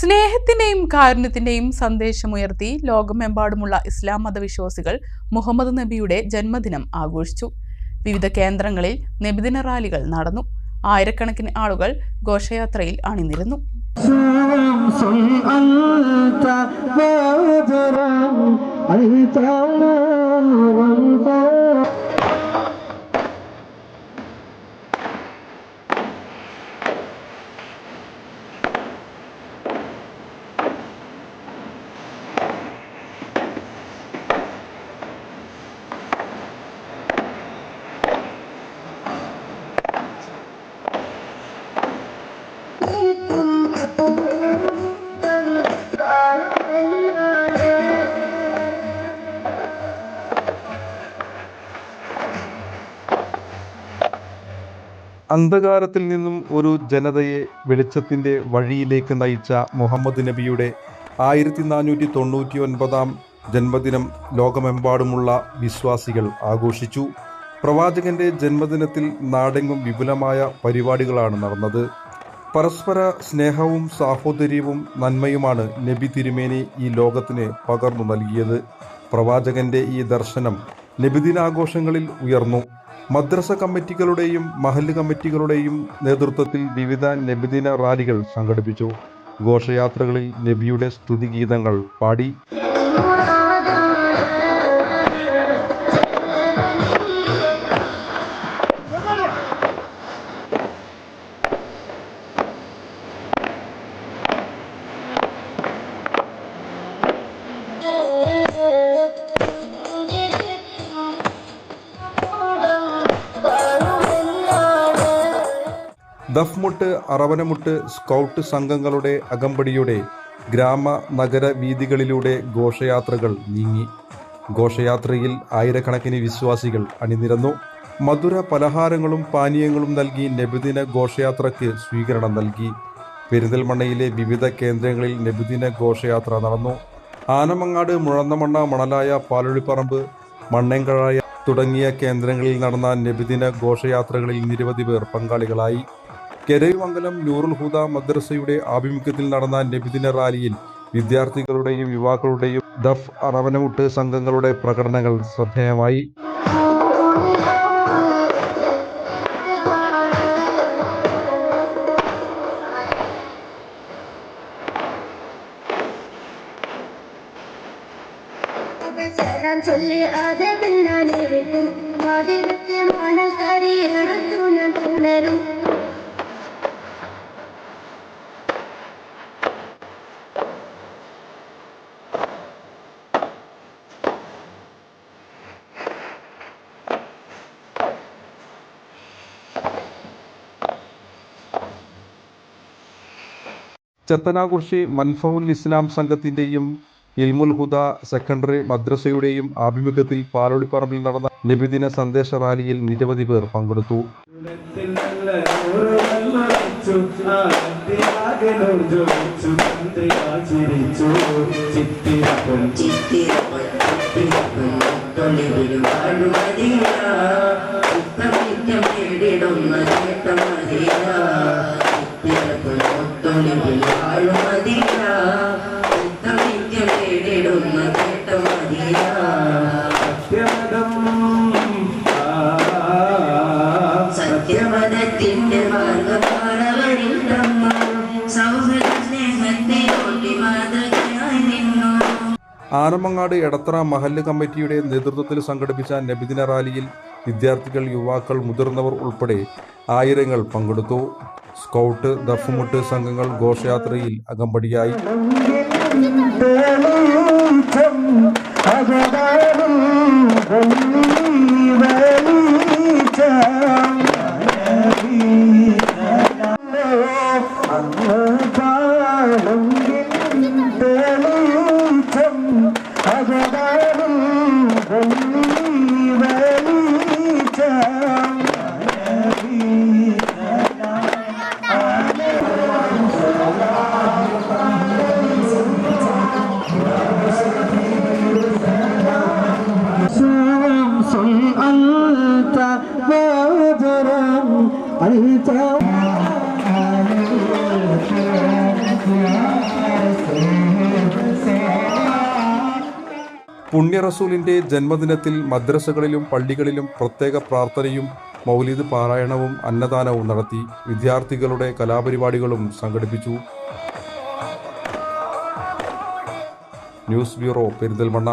സ്നേഹത്തിന്റെയും കാരുണ്യത്തിന്റെയും സന്ദേശമുയർത്തി ലോകമെമ്പാടുമുള്ള ഇസ്ലാം മതവിശ്വാസികൾ മുഹമ്മദ് നബിയുടെ ജന്മദിനം ആഘോഷിച്ചു. വിവിധ കേന്ദ്രങ്ങളിൽ നബിദിന റാലികൾ നടന്നു. ആയിരക്കണക്കിന് ആളുകൾ ഘോഷയാത്രയിൽ അണിനിരന്നു. അന്ധകാരത്തിൽ നിന്നും ഒരു ജനതയെ വെളിച്ചത്തിന്റെ വഴിയിലേക്ക് നയിച്ച മുഹമ്മദ് നബിയുടെ ആയിരത്തി നാനൂറ്റി തൊണ്ണൂറ്റി ഒൻപതാം ജന്മദിനം ലോകമെമ്പാടുമുള്ള വിശ്വാസികൾ ആഘോഷിച്ചു. പ്രവാചകന്റെ ജന്മദിനത്തിൽ നാടെങ്ങും വിപുലമായ പരിപാടികളാണ് നടന്നത്. പരസ്പര സ്നേഹവും സാഹോദര്യവും നന്മയുമാണ് നബി തിരുമേനി ഈ ലോകത്തിന് പകർന്നു നൽകിയത്. പ്രവാചകന്റെ ഈ ദർശനം നബിദിനാഘോഷങ്ങളിൽ ഉയർന്നു. മദ്രസ കമ്മിറ്റികളുടെയും മഹല്ല് കമ്മിറ്റികളുടെയും നേതൃത്വത്തിൽ വിവിധ നബിദിന റാലികൾ സംഘടിപ്പിച്ചു. ഘോഷയാത്രകളിൽ നബിയുടെ സ്തുതിഗീതങ്ങൾ പാടി. ദഫ്മുട്ട് അറവനമുട്ട് സ്കൗട്ട് സംഘങ്ങളുടെ അകമ്പടിയുടെ ഗ്രാമ നഗര വീതികളിലൂടെ ഘോഷയാത്രകൾ നീങ്ങി. ഘോഷയാത്രയിൽ ആയിരക്കണക്കിന് വിശ്വാസികൾ അണിനിരന്നു. മധുര പലഹാരങ്ങളും പാനീയങ്ങളും നൽകി നബിദിന ഘോഷയാത്രയ്ക്ക് സ്വീകരണം നൽകി. പെരിന്തൽമണ്ണയിലെ വിവിധ കേന്ദ്രങ്ങളിൽ നബിദിന ഘോഷയാത്ര നടന്നു. ആനമങ്ങാട് മുഴന്നമണ്ണ മണലായ പാലൊഴിപ്പറമ്പ് മണ്ണേങ്കഴായ തുടങ്ങിയ കേന്ദ്രങ്ങളിൽ നടന്ന നബിദിന ഘോഷയാത്രകളിൽ നിരവധി പേർ പങ്കാളികളായി. കെരയുമംഗലം നൂറുൽ ഹുദ മദ്രസയുടെ ആഭിമുഖ്യത്തിൽ നടന്ന നബിദിന റാലിയിൽ വിദ്യാർത്ഥികളുടെയും യുവാക്കളുടെയും ദഫ് അറവനമുട്ട് സംഘങ്ങളുടെ പ്രകടനങ്ങൾ ശ്രദ്ധേയമായി. ചത്തനാകുർഷി മൻഫഹുൽ ഇസ്ലാം സംഘത്തിന്റെയും ഇൽമുൽ ഹുദ സെക്കൻഡറി മദ്രസയുടെയും ആഭിമുഖ്യത്തിൽ പാലോളിപ്പറമ്പിൽ നടന്ന നിബിദിന സന്ദേശ റാലിയിൽ നിരവധി പേർ പങ്കെടുത്തു. ആനമങ്ങാട് എടത്തറ മഹല്ല് കമ്മിറ്റിയുടെ നേതൃത്വത്തിൽ സംഘടിപ്പിച്ച നബിദിന റാലിയിൽ വിദ്യാർത്ഥികൾ യുവാക്കൾ മുതിർന്നവർ ഉൾപ്പെടെ ആയിരങ്ങൾ പങ്കെടുത്തു. സ്കൗട്ട് ദഫ്മുട്ട് സംഘങ്ങൾ ഘോഷയാത്രയിൽ അകമ്പടിയായി. പുണ്യ റസൂലിന്റെ ജന്മദിനത്തിൽ മദ്രസകളിലും പള്ളികളിലും പ്രത്യേക പ്രാർത്ഥനയും മൗലിദ് പാരായണവും അന്നദാനവും നടത്തി വിദ്യാർത്ഥികളുടെ കലാപരിപാടികളും സംഘടിപ്പിച്ചു. News bureau Perinthalmanna.